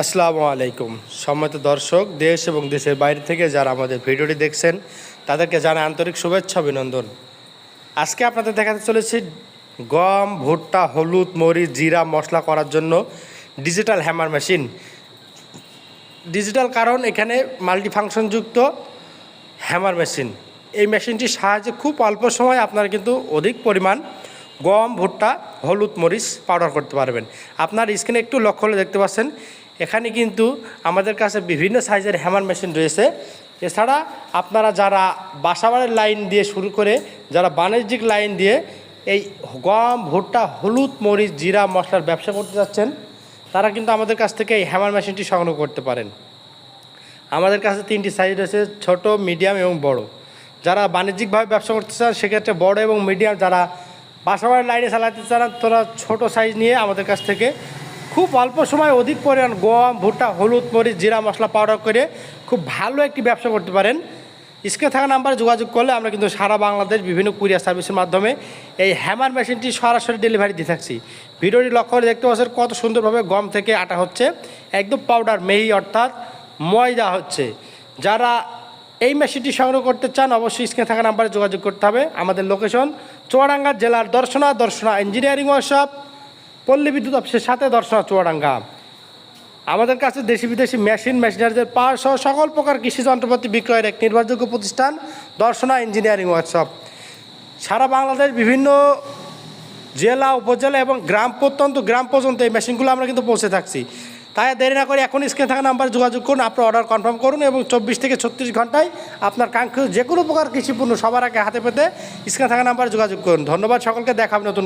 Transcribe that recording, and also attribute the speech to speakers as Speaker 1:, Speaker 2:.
Speaker 1: আসসালামু আলাইকুম। সম্মত দর্শক, দেশ এবং দেশের বাইরে থেকে যারা আমাদের ভিডিওটি দেখছেন, তাদেরকে জানাই আন্তরিক শুভেচ্ছা, অভিনন্দন। আজকে আপনাদের দেখাতে চলেছি গম, ভুট্টা, হলুদ, মরিচ, জিরা মশলা করার জন্য ডিজিটাল হ্যামার মেশিন। ডিজিটাল কারণ এখানে মাল্টিফাংশনযুক্ত হ্যামার মেশিন। এই মেশিনটির সাহায্যে খুব অল্প সময় আপনারা কিন্তু অধিক পরিমাণ গম, ভুট্টা, হলুদ, মরিচ পাউডার করতে পারবেন। আপনার স্ক্রিনে একটু লক্ষ্য হলে দেখতে পাচ্ছেন এখানে কিন্তু আমাদের কাছে বিভিন্ন সাইজের হ্যামার মেশিন রয়েছে। এছাড়া আপনারা যারা বাসাবাড়ির লাইন দিয়ে শুরু করে, যারা বাণিজ্যিক লাইন দিয়ে এই গম, ভুট্টা, হলুদ, মরিচ, জিরা, মশলার ব্যবসা করতে যাচ্ছেন, তারা কিন্তু আমাদের কাছ থেকে এই হ্যামার মেশিনটি সংগ্রহ করতে পারেন। আমাদের কাছে তিনটি সাইজ রয়েছে, ছোট মিডিয়াম এবং বড়। যারা বাণিজ্যিকভাবে ব্যবসা করতে চান, সেক্ষেত্রে বড় এবং মিডিয়াম যারা বাসাবাড়ির লাইনে চালাতে চান, তারা ছোট সাইজ নিয়ে আমাদের কাছ থেকে খুব অল্প সময় অধিক পরিমাণ গম, ভুট্টা, হলুদ, মরিচ, জিরা মশলা পাউডার করে খুব ভালো একটি ব্যবসা করতে পারেন। স্ক্রিনে থাকা নাম্বারে যোগাযোগ করলে আমরা কিন্তু সারা বাংলাদেশ বিভিন্ন কুরিয়ার সার্ভিসের মাধ্যমে এই হ্যামার মেশিনটি সরাসরি ডেলিভারি দিয়ে থাকছি। ভিডিওটি লক্ষ্য করে দেখতে পাচ্ছেন কত সুন্দরভাবে গম থেকে আটা হচ্ছে। একদম পাউডার মেহি অর্থাৎ ময়দা হচ্ছে। যারা এই মেশিনটি সংগ্রহ করতে চান, অবশ্যই স্ক্রিনে থাকা নাম্বারে যোগাযোগ করতে হবে। আমাদের লোকেশন চুয়াডাঙ্গা জেলার দর্শনা দর্শনা ইঞ্জিনিয়ারিং ওয়ার্কশপ পল্লী বিদ্যুৎ অফিসের সাথে দর্শনা চুয়াডাঙ্গা। আমাদের কাছে দেশি বিদেশি মেশিন, মেশিনারিদের পাওয়ার সহ সকল প্রকার কৃষি যন্ত্রপাতি বিক্রয়ের এক নির্ভরযোগ্য প্রতিষ্ঠান দর্শনা ইঞ্জিনিয়ারিং ওয়ার্কশপ। সারা বাংলাদেশ বিভিন্ন জেলা, উপজেলা এবং গ্রাম প্রত্যন্ত, গ্রাম পর্যন্ত এই মেশিনগুলো আমরা কিন্তু পৌঁছে থাকছি। তাই দেরি না করে এখন স্ক্রিনে থাকা নাম্বার যোগাযোগ করুন, আপনার অর্ডার কনফার্ম করুন এবং চব্বিশ থেকে ছত্রিশ ঘন্টায় আপনার কাঙ্ক্ষিত যে কোনো প্রকার কৃষিপণ্য সবার আগে হাতে পেতে স্ক্রিনে থাকা নাম্বার যোগাযোগ করুন। ধন্যবাদ সকলকে দেখাব নতুন